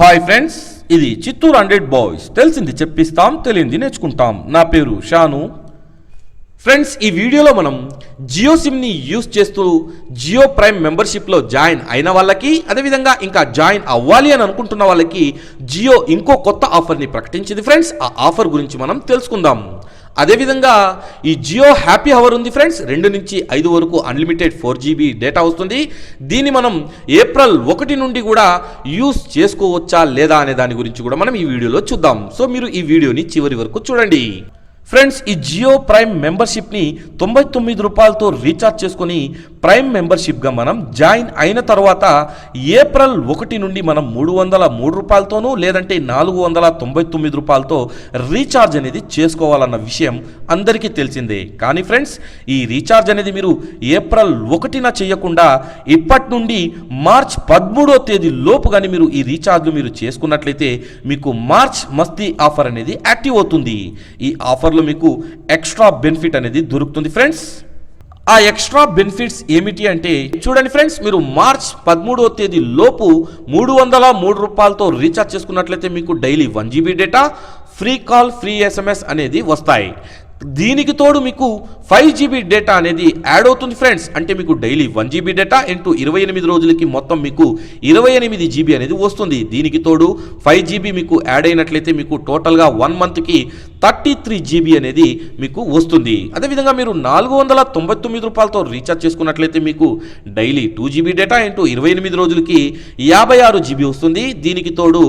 Hi friends ఇది Chittoor hundred boys. తెలిసింది చెప్పిస్తాం తెలియంది నేర్చుకుంటాం. నా పేరు షాను. ఫ్రెండ్స్ ఈ వీడియోలో మనం జియో సిమ్ని యూస్ చేస్తూ జియో ప్రైమ్ మెంబర్షిప్లో జాయిన్ అయిన వాళ్ళకి అదేవిధంగా ఇంకా జాయిన్ అవ్వాలి అని అనుకుంటున్న వాళ్ళకి జియో ఇంకో కొత్త ఆఫర్ని ప్రకటించింది. ఫ్రెండ్స్ ఆ ఆఫర్ గురించి మనం తెలుసుకుందాం. అదేవిధంగా ఈ జియో హ్యాపీ అవర్ ఉంది ఫ్రెండ్స్. రెండు నుంచి ఐదు వరకు అన్లిమిటెడ్ ఫోర్ జీబీ డేటా వస్తుంది. దీన్ని మనం ఏప్రిల్ ఒకటి నుండి కూడా యూస్ చేసుకోవచ్చా లేదా అనే దాని గురించి కూడా మనం ఈ వీడియోలో చూద్దాం. సో మీరు ఈ వీడియోని చివరి వరకు చూడండి. ఫ్రెండ్స్ ఈ జియో ప్రైమ్ మెంబర్షిప్ని తొంభై తొమ్మిది రూపాయలతో రీఛార్జ్ చేసుకొని ప్రైమ్ మెంబర్షిప్గా మనం జాయిన్ అయిన తర్వాత ఏప్రిల్ ఒకటి నుండి మనం మూడు వందల మూడు రూపాయలతోనూ లేదంటే నాలుగు వందల తొంభై తొమ్మిది రూపాయలతో రీఛార్జ్ అనేది చేసుకోవాలన్న విషయం అందరికీ తెలిసిందే. కానీ ఫ్రెండ్స్ ఈ రీఛార్జ్ అనేది మీరు ఏప్రిల్ ఒకటిన చేయకుండా ఇప్పటి నుండి మార్చ్ పదమూడో తేదీ లోపు కానీ మీరు ఈ రీఛార్జ్లు మీరు చేసుకున్నట్లయితే మీకు మార్చ్ మస్తీ ఆఫర్ అనేది యాక్టివ్ అవుతుంది. ఈ దాంట్లో మీకు ఎక్స్ట్రా బెనిఫిట్ అనేది దొరుకుతుంది. ఫ్రెండ్స్ ఆ ఎక్స్ట్రా బెనిఫిట్స్ ఏమిటి అంటే చూడండి ఫ్రెండ్స్ మీరు మార్చ్ పదమూడవ తేదీ లోపు మూడు వందల మూడు రూపాయలతో రీఛార్జ్ చేసుకున్నట్లయితే మీకు daily one GB data free call free SMS అనేది వస్తాయి. దీనికి తోడు మీకు ఫైవ్ జీబీ డేటా అనేది యాడ్ అవుతుంది ఫ్రెండ్స్. అంటే మీకు daily one GB data into ఇరవై ఎనిమిది రోజులకి మొత్తం మీకు ఇరవై ఎనిమిది జీబీ అనేది వస్తుంది. దీనికి తోడు ఫైవ్ జీబీ మీకు యాడ్ అయినట్లయితే మీకు టోటల్గా వన్ మంత్కి థర్టీ త్రీ జీబీ అనేది మీకు వస్తుంది. అదేవిధంగా మీరు నాలుగు వందల తొంభై తొమ్మిది రూపాయలతో రీఛార్జ్ చేసుకున్నట్లయితే మీకు daily two GB data into ఇరవై ఎనిమిది రోజులకి యాభై ఆరు జీబీ వస్తుంది. దీనికి తోడు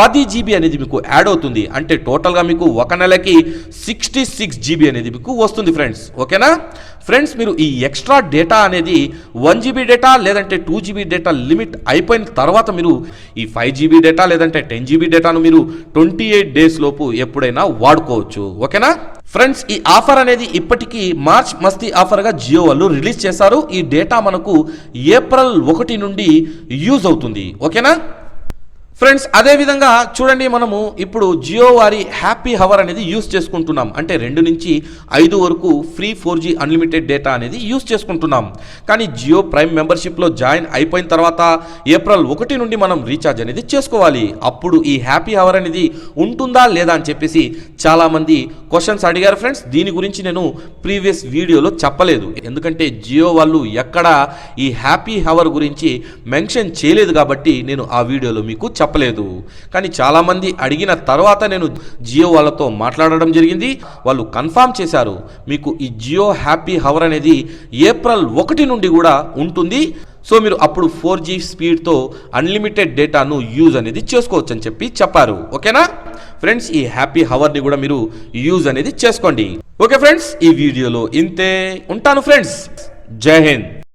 పది జీబీ అనేది మీకు యాడ్ అవుతుంది. అంటే టోటల్గా మీకు ఒక నెలకి సిక్స్టీ సిక్స్ జీబీ అనేది మీకు వస్తుంది ఫ్రెండ్స్. ఓకేనా? ఫ్రెండ్స్ మీరు ఈ ఎక్స్ట్రా డేటా అనేది వన్ జీబీ డేటా లేదంటే టూ జీబీ డేటా లిమిట్ అయిపోయిన తర్వాత మీరు ఈ ఫైవ్ జీబీ డేటా లేదంటే టెన్ జీబీ డేటాను మీరు ట్వంటీ ఎయిట్ డేస్ లోపు ఎప్పుడైనా వాడుకోవచ్చు. ఓకేనా? ఫ్రెండ్స్ ఈ ఆఫర్ అనేది ఇప్పటికీ మార్చ్ మస్తీ ఆఫర్గా జియో వాళ్ళు రిలీజ్ చేశారు. ఈ డేటా మనకు ఏప్రిల్ ఒకటి నుండి యూజ్ అవుతుంది. ఓకేనా? ఫ్రెండ్స్ అదేవిధంగా చూడండి మనము ఇప్పుడు జియో వారి హ్యాపీ హవర్ అనేది యూస్ చేసుకుంటున్నాం. అంటే రెండు నుంచి ఐదు వరకు free four G unlimited data అనేది యూస్ చేసుకుంటున్నాం. కానీ జియో ప్రైమ్ మెంబర్షిప్లో జాయిన్ అయిపోయిన తర్వాత ఏప్రిల్ ఒకటి నుండి మనం రీఛార్జ్ అనేది చేసుకోవాలి. అప్పుడు ఈ హ్యాపీ హవర్ అనేది ఉంటుందా లేదా అని చెప్పేసి చాలామంది క్వశ్చన్స్ అడిగారు ఫ్రెండ్స్. దీని గురించి నేను ప్రీవియస్ వీడియోలో చెప్పలేదు. ఎందుకంటే జియో వాళ్ళు ఎక్కడ ఈ హ్యాపీ హవర్ గురించి మెన్షన్ చేయలేదు కాబట్టి నేను ఆ వీడియోలో మీకు చెప్పలేదు కానీ చాలామంది అడిగిన తర్వాత నేను జియో వాళ్ళతో మాట్లాడడం జరిగింది. వాళ్ళు కన్ఫామ్ చేశారు. మీకు ఈ జియో హ్యాపీ హవర్ అనేది ఏప్రిల్ ఒకటి నుండి కూడా ఉంటుంది. సో మీరు అప్పుడు ఫోర్ జీ స్పీడ్తో అన్లిమిటెడ్ డేటాను యూజ్ అనేది చేసుకోవచ్చు అని చెప్పి చెప్పారు. ఓకేనా? ఫ్రెండ్స్ ఈ హ్యాపీ హవర్ని కూడా మీరు యూజ్ అనేది చేసుకోండి. ఓకే ఫ్రెండ్స్ ఈ వీడియోలో ఇంతే. ఉంటాను ఫ్రెండ్స్. జై హింద్.